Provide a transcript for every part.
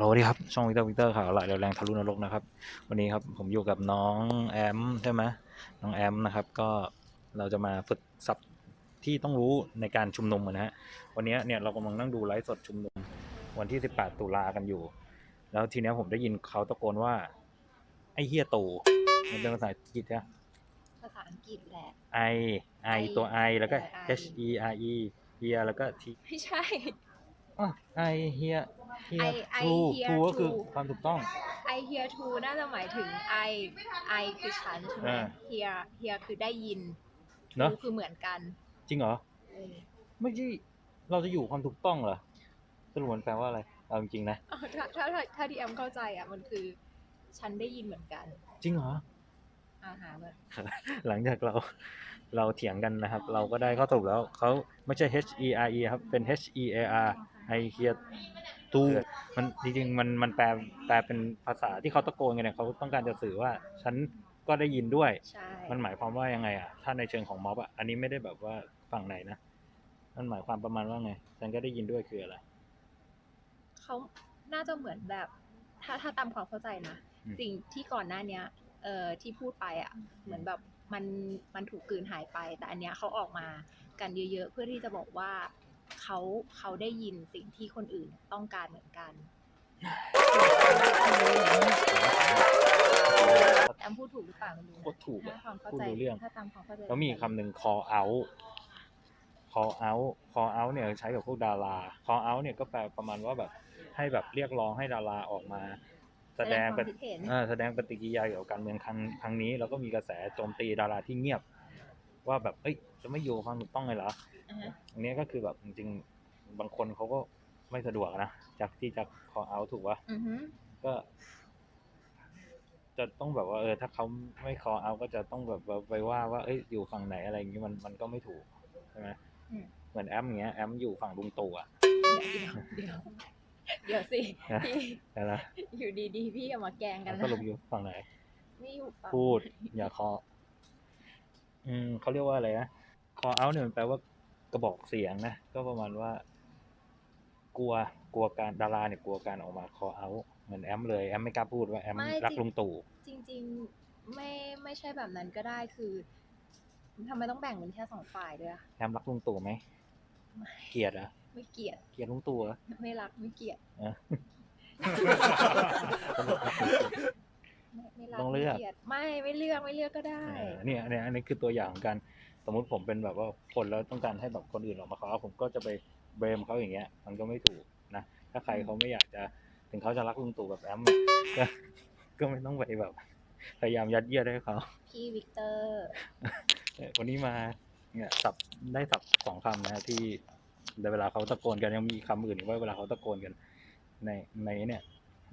สวัสดีครับ ช่องวิกเตอร์วิกเตอร์ข่าวหลายเร็วแรงทะลุนรกนะครับ วันนี้ครับผมอยู่กับน้องแอมใช่ไหมน้องแอมนะครับ ก็เราจะมาฝึกศัพท์ที่ต้องรู้ในการชุมนุมอะนะฮะ วันนี้เนี่ยเรากำลังนั่งดูไลฟ์สดชุมนุมวันที่ 18 ตุลากันอยู่ แล้วทีเนี้ยผมได้ยินเขาตะโกนว่า ไอ้เฮียตู่มันเป็นภาษาอังกฤษใช่ไหมภาษาอังกฤษแหละ I I ตัว I แล้วก็เออ H E R E เฮียแล้วก็ T ไม่ใช่อะ I เฮีย เฮีย I I True hear True ก็คือ true ความถูกต้อง I hear to น่าจะหมายถึง I I คือฉันใช่ไหมอ่า hear hear คือได้ยินเนอะ to คือเหมือนกันจริงเหรอ เออไม่ใช่เราจะอยู่ความถูกต้องเหรอสรุปมันแปลว่าอะไรเอาจริงๆนะ เอาถ้าถ้าถ้าถ้าที่แอมเข้าใจอะมันคือ ฉันได้ยินเหมือนกันจริงเหรอ อาหารแบบหลังจากเราเราเถียงกันนะครับ เราก็ได้ข้อสรุปแล้วเขาไม่ใช่ H E R E ครับ เป็น H E A R I hear ตูมันจริงๆมันมันแปลแปลเป็นภาษาที่เขาตะโกนกันเนี่ยเขาต้องการจะสื่อว่า ฉันก็ได้ยินด้วย ใช่มันหมายความว่ายังไงอะถ้าในเชิงของม็อบอะอันนี้ไม่ได้แบบว่าฝั่งไหนนะมันหมายความประมาณว่าไงฉันก็ได้ยินด้วยคืออะไรเขาน่าจะเหมือนแบบ ถ้าถ้าตามความเข้าใจนะอืมสิ่งที่ก่อนหน้าเนี้ยเอ่อที่พูดไปอะ เหมือนแบบมันมันถูกกลืนหายไป แต่อันเนี้ยเขาออกมากันเยอะ ๆ เพื่อที่จะบอกว่า เขาเขาได้ยินสิ่งที่คนอื่นต้องการเหมือนกันแอมพูดถูกหรือเปล่าไม่รู้นะโคตรถูกอะถ้าความเข้าพูดใจรู้เรื่อง ถ้าตามความเข้าใจแล้วมีอีกคำหนึ่ง call out call out call out เนี่ยใช้กับพวกดารา call out เนี่ยก็แปลประมาณว่าแบบให้แบบเรียกร้องให้ดาราออกมา แสดงคปวามฏิคิดเห็นเออแสดงปฏิกิริยาเกี่ยวกับการเมืองครั้งครั้งนี้ แล้วก็มีกระแสโจมตีดาราที่เงียบ ว่าแบบเอ้ยจะไม่อยู่ความถูกต้องเลยเหรออ่าฮะอันนี้ก็คือแบบจริงๆบางคนเขาก็ไม่สะดวกนะจากที่จะ call out ถูกปะ อือฮึก็ จะต้องแบบว่าเออ ถ้าเขาไม่ call out ก็จะต้องแบบว่าไปว่าว่าเอ้ยอยู่ฝั่งไหนอะไรอย่างงี้มันมันก็ไม่ถูกใช่ไหมอืม เหมือนแอมอย่างเงี้ยแอมอยู่ฝั่งลุงตู่อะเดี๋ยวเดี๋ยวเดี๋ยวสินะพี่ใช่ไหมอยู่ดีๆ พี่เอามาแกล้งกันสรุปอยู่ฝั่งไหน ไม่อยู่ฝั่งพูด อย่าคอ อืมเขาเรียกว่าอะไรนะ call out เนี่ยมันแปลว่ากระบอกเสียงนะ ก็ประมาณว่า กลัวกลัวการดาราเนี่ยกลัวการออกมา call out เหมือนแอมเลยแอมไม่กล้าพูดว่าแอมไม่รักจริงลุงตู่จริง ๆ ไม่ไม่ใช่แบบนั้นก็ได้คือทำไมต้องแบ่งเป็นแค่สองฝ่ายด้วยอะแอมรักลุงตู่ไหมเกลียดเหรอะไม่เกลียดเกลียดลุงตู่เหรอ ไม่รักไม่เกลียดอะ ไม่ไม่รักต้องเลือก ไม่เกลียดไม่ไม่เลือกไม่เลือกก็ได้ เออเนี่ยเนี่ยอันนี้คือตัวอย่างของการสมมุติผมเป็นแบบว่าคนแล้วต้องการให้แบบคนอื่นออกมาขอผมก็จะไปเบรมเขาอย่างเงี้ย มันก็ไม่ถูกนะถ้าใครเขาไม่อยากจะถึงเขาจะรักลุงตู่แบบแอมก็ก็ไม่ต้องไปแบบพยายามยัดเยียดให้เขาพี่วิกเตอร์ เออวันนี้มาเนี่ยสับได้สับสองคำนะฮะที่ในเวลาเขาตะโกนกันยังมีคำอื่นอีกว่าเวลาเขาตะโกนกัน ในในเนี่ย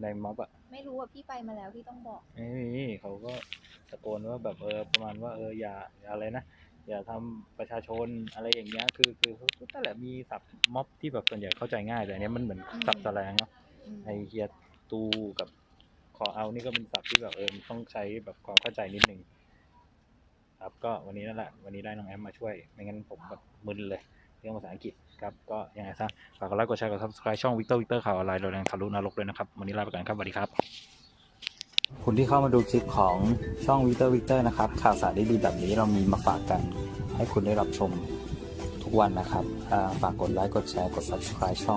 ในม็อบอะไม่รู้ว่าพี่ไปมาแล้วพี่ต้องบอกไม่มีเขาก็ตะโกนว่าแบบเออประมาณว่าเอออย่าอย่าอะไรนะอย่าทำประชาชนอะไรอย่างเงี้ยคือคือก็แหละมีศัพท์ม็อบที่แบบส่วนใหญ่เข้าใจง่ายแต่อันเนี้ยมันเหมือนอืมศัพท์แสลงเนาะอืมไอเฮียตูกับขอเอานี่ก็เป็นศัพท์ที่แบบเออมันต้องใช้แบบความเข้าใจนิดนึงครับก็วันนี้นั่นแหละ วันนี้ได้น้องแอมมาช่วย ไม่งั้นผมแบบมึนเลยเรื่องภาษาอังกฤษครับก็ยังไงซะฝากกดไลค์กดแชร์กด subscribe ช่องวิกเตอร์วิกเตอร์ข่าวออนไลน์เราแรงทะลุนรกด้วยนะครับวันนี้ลาไปก่อนครับสวัสดีครับ คุณที่เข้ามาดูคลิปของช่องวิกเตอร์วิกเตอร์นะครับข่าวสารดีๆแบบนี้เรามีมาฝากกัน ให้คุณได้รับชมทุกวันนะครับฝากกดไลค์กดแชร์กด subscribe ช่อง